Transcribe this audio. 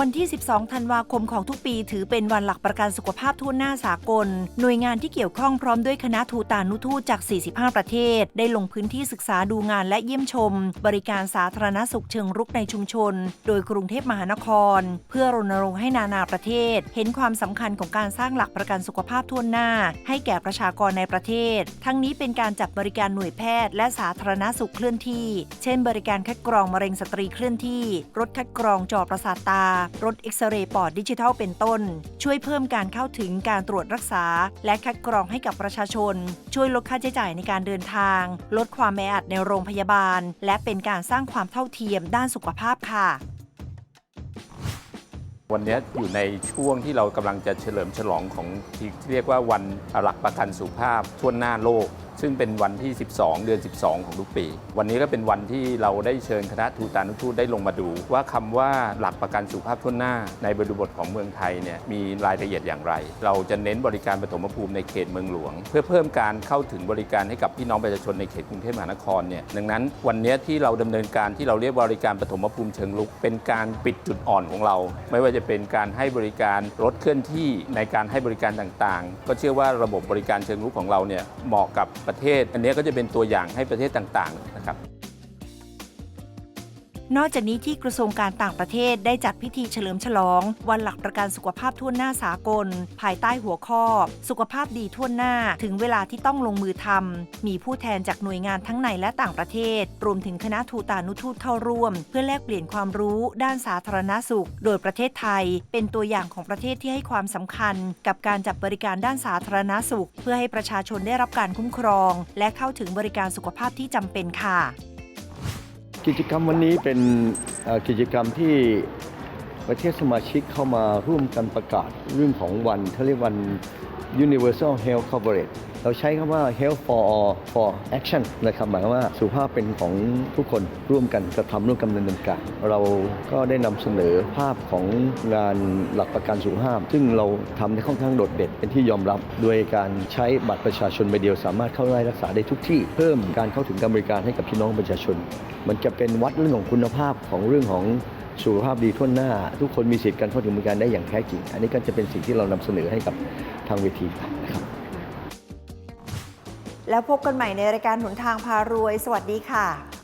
วันที่ 12 ธันวาคมของทุกปี ถือเป็นวันหลักประกันสุขภาพทั่วหน้าสากล หน่วยงานที่เกี่ยวข้องพร้อมด้วยคณะทูตานุทูตจาก 45 ประเทศ ได้ลงพื้นที่ศึกษาดูงานและเยี่ยมชม บริการสาธารณสุขเชิงรุกในชุมชน โดยกรุงเทพมหานคร เพื่อรณรงค์ให้นานาประเทศ เห็นความสำคัญของการสร้างหลักประกันสุขภาพทั่วหน้า ให้แก่ประชากรในประเทศ ทั้งนี้เป็นการจัดบริการหน่วยแพทย์ และสาธารณสุขเคลื่อนที่ เช่น บริการคัดกรองมะเร็งสตรีเคลื่อนที่ รถคัดกรองจอประสาทตารถเอ็กซเรย์ปอดดิจิทัลเป็นต้น ช่วยเพิ่มการเข้าถึงการตรวจรักษา และคัดกรองให้กับประชาชน ช่วยลดค่าใช้จ่ายในการเดินทาง ลดความแออัดในโรงพยาบาล และเป็นการสร้างความเท่าเทียมด้านสุขภาพค่ะวันนี้อยู่ในช่วงที่เรากำลังจะเฉลิมฉลองของที่เรียกว่าวันหลักประกันสุขภาพทั่วหน้าโลก ซึ่งเป็นวันที่ 12 เดือน 12 ของทุกปี วันนี้ก็เป็นวันที่เราได้เชิญคณะทูตานุทูตได้ลงมาดู ว่าคำว่าหลักประกันสุขภาพทั่วหน้า ในบริบทของเมืองไทยเนี่ยมีรายละเอียดอย่างไร เราจะเน้นบริการปฐมภูมิในเขตเมืองหลวง เพื่อเพิ่มการเข้าถึงบริการให้กับพี่น้องประชาชนในเขตกรุงเทพมหานครเนี่ยดังนั้นวันนี้ที่เราดำเนินการที่เราเรียกบริการปฐมภูมิเชิงลุก เป็นการปิดจุดอ่อนของเรา ไม่ว่าจะเป็นการให้บริการรถเคลื่อนที่ในการให้บริการต่างๆ ก็เชื่อว่าระบบบริการเชิงลุกของเราเนี่ยเหมาะกับประเทศ อันนี้ก็จะเป็นตัวอย่างให้ประเทศต่างๆนะครับ นอกจากนี้ที่กระทรวงการต่างประเทศได้จัดพิธีเฉลิมฉลอง วันหลักประกันสุขภาพทั่วหน้าสากล ภายใต้หัวข้อ สุขภาพดีทั่วหน้า ถึงเวลาที่ต้องลงมือทำมีผู้แทนจากหน่วยงานทั้งในและต่างประเทศ รวมถึงคณะทูตานุทูตเข้าร่วม เพื่อแลกเปลี่ยนความรู้ด้านสาธารณสุข โดยประเทศไทย เป็นตัวอย่างของประเทศที่ให้ความสำคัญ กับการจัดบริการด้านสาธารณสุข เพื่อให้ประชาชนได้รับการคุ้มครอง และเข้าถึงบริการสุขภาพที่จำเป็นค่ะ กิจกรรมวันนี้เป็นกิจกรรมที่ประเทศสมาชิกเข้ามาร่วมกันประกาศเรื่องของวันเขาเรียกวัน Universal Health Coverage เราใช้คำว่า Health for all for Action นะครับหมายความว่าสุขภาพเป็นของทุกคนร่วมกันกระทำร่วมกันดำเนินการเราก็ได้นำเสนอภาพของงานหลักประกันสุขภาพ ซึ่งเราทำได้ค่อนข้างโดดเด่นเป็นที่ยอมรับ โดยการใช้บัตรประชาชนใบเดียวสามารถเข้าไล่รักษาได้ทุกที่ เพิ่มการเข้าถึงการบริการให้กับพี่น้องประชาชน มันจะเป็นวัดเรื่องของคุณภาพของเรื่องของ สุขภาพดีทั่วหน้า ทุกคนมีสิทธิ์การเข้าถึงบริการได้อย่างแท้จริง อันนี้ก็จะเป็นสิ่งที่เรานำเสนอให้กับทางเวทีนะครับ แล้วพบกันใหม่ในรายการหนทางพารวย สวัสดีค่ะ